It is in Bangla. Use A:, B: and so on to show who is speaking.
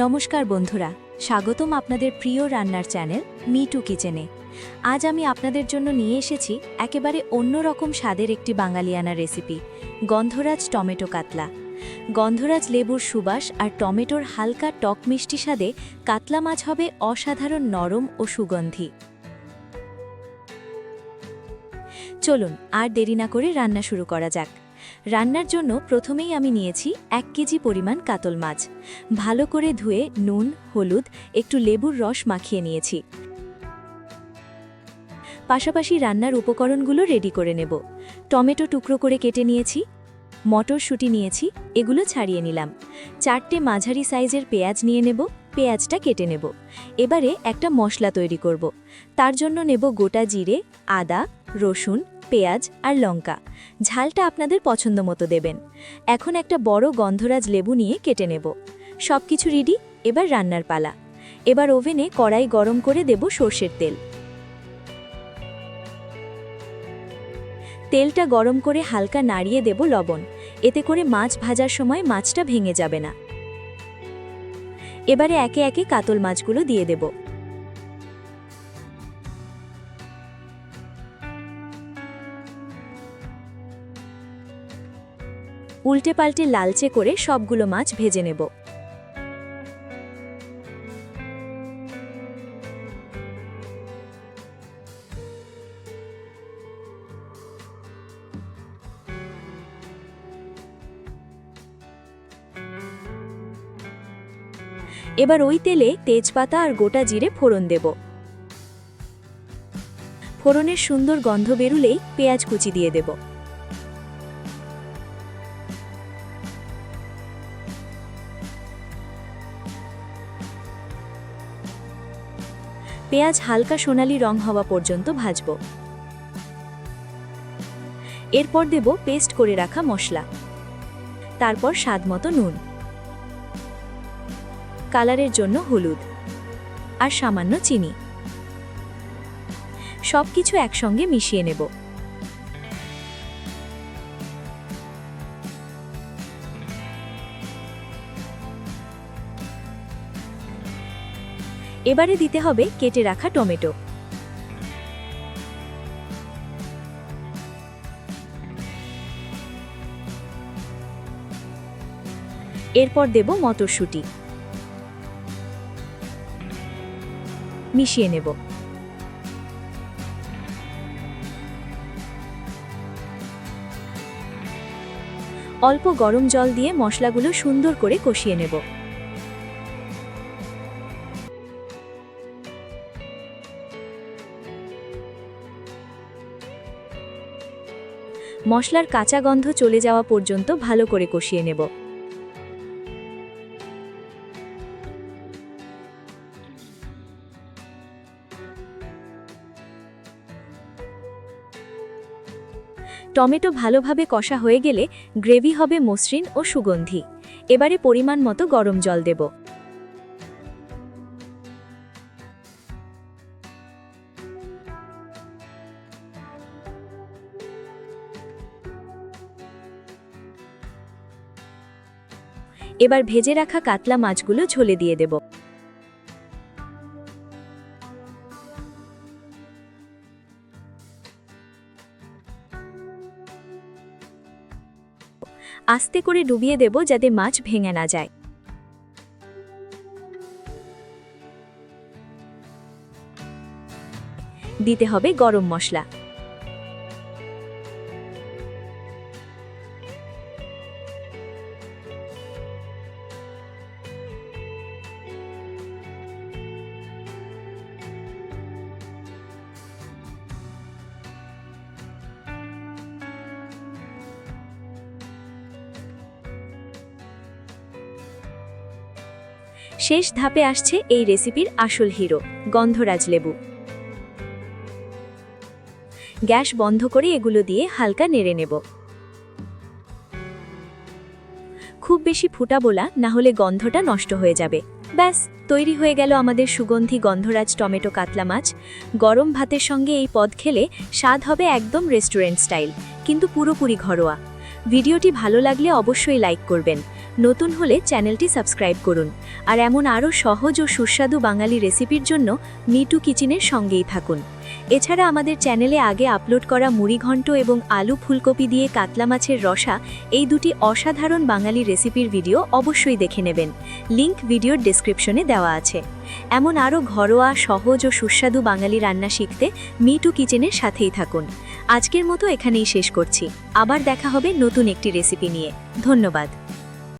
A: নমস্কার বন্ধুরা, স্বাগতম আপনাদের প্রিয় রান্নার চ্যানেল মি টু কিচেনে। আজ আমি আপনাদের জন্য নিয়ে এসেছি একেবারে অন্যরকম স্বাদের একটি বাঙালিয়ানা রেসিপি, গন্ধরাজ টমেটো কাতলা। গন্ধরাজ লেবুর সুবাস আর টমেটোর হালকা টক মিষ্টি স্বাদে কাতলা মাছ হবে অসাধারণ নরম ও সুগন্ধি। চলুন, আর দেরি না করে রান্না শুরু করা যাক। রান্নার জন্য প্রথমেই আমি নিয়েছি এক কেজি পরিমাণ কাতল মাছ। ভালো করে ধুয়ে নুন, হলুদ, একটু লেবুর রস মাখিয়ে নিয়েছি। পাশাপাশি রান্নার উপকরণগুলো রেডি করে নেব। টমেটো টুকরো করে কেটে নিয়েছি, মটরশুঁটি নিয়েছি, এগুলো ছাড়িয়ে নিলাম। চারটে মাঝারি সাইজের পেঁয়াজ নিয়ে নেব, পেঁয়াজটা কেটে নেব। এবারে একটা মশলা তৈরি করব। তার জন্য নেব গোটা জিরে, আদা, রসুন পেঁয়াজ আর লঙ্কা। ঝালটা আপনাদের পছন্দ মতো দেবেন। এখন একটা বড় গন্ধরাজ লেবু নিয়ে কেটে নেব। সব কিছু রেডি এবার রান্নার পালা। এবার ওভেনে কড়াই গরম করে দেব সর্ষের তেল। তেলটা গরম করে হালকা নাড়িয়ে দেব লবণ। এতে করে মাছ ভাজার সময় মাছটা ভেঙে যাবে না। এবারে একে একে কাতল মাছগুলো দিয়ে দেব। উল্টে পাল্টে লালচে করে সবগুলো মাছ ভেজে নেব। এবার ওই তেলে তেজপাতা আর গোটা জিরে ফোড়ন দেব। ফোড়নের সুন্দর গন্ধ বেরুলেই পেঁয়াজ কুচি দিয়ে দেব। পেঁয়াজ হালকা সোনালি রং হওয়া পর্যন্ত ভাজব। এরপর দেব পেস্ট করে রাখা মশলা। তারপর স্বাদ মতো নুন। কালারের জন্য হলুদ। আর সামান্য চিনি। সব কিছু একসঙ্গে মিশিয়ে নেব। এবারে দিতে হবে কেটে রাখা টমেটো। এরপর দেব মটরশুঁটি। মিশিয়ে নেব। অল্প গরম জল দিয়ে মশলাগুলো সুন্দর করে কষিয়ে নেব। মশলার কাঁচা গন্ধ চলে যাওয়া পর্যন্ত ভালো করে কষিয়ে নেব। টমেটো ভালোভাবে কষা হয়ে গেলে গ্রেভি হবে মসৃণ ও সুগন্ধি। এবারে পরিমাণ মতো গরম জল দেব। এবার ভেজে রাখা কাতলা মাছগুলো ঝোলে দিয়ে দেব। আস্তে করে ডুবিয়ে দেব যাতে মাছ ভেঙে না যায়। দিতে হবে গরম মশলা। শেষ ধাপে আসছে এই রেসিপির আসল হিরো, গন্ধরাজ লেবু। গ্যাস বন্ধ করে এগুলো দিয়ে হালকা নেড়ে নেব। খুব বেশি ফুটাবোলা না হলে গন্ধটা নষ্ট হয়ে যাবে। ব্যাস, তৈরি হয়ে গেল আমাদের সুগন্ধি গন্ধরাজ টমেটো কাতলা মাছ। গরম ভাতের সঙ্গে এই পদ খেলে স্বাদ হবে একদম রেস্টুরেন্ট স্টাইল, কিন্তু পুরোপুরি ঘরোয়া। ভিডিওটি ভালো লাগলে অবশ্যই লাইক করবেন। নতুন হলে চ্যানেলটি সাবস্ক্রাইব করুন। আর এমন আরও সহজ ও সুস্বাদু বাঙালি রেসিপির জন্য মিটু কিচেনের সঙ্গেই থাকুন। এছাড়া আমাদের চ্যানেলে আগে আপলোড করা মুড়িঘণ্ট এবং আলু ফুলকপি দিয়ে কাতলা মাছের রসা এই দুটি অসাধারণ বাঙালি রেসিপির ভিডিও অবশ্যই দেখে নেবেন। লিংক ভিডিওর ডেসক্রিপশনে দেওয়া আছে। এমন আরও ঘরোয়া, সহজ ও সুস্বাদু বাঙালি রান্না শিখতে মিটু কিচেনের সাথেই থাকুন। আজকের মতো এখানেই শেষ করছি। আবার দেখা হবে নতুন একটি রেসিপি নিয়ে। ধন্যবাদ।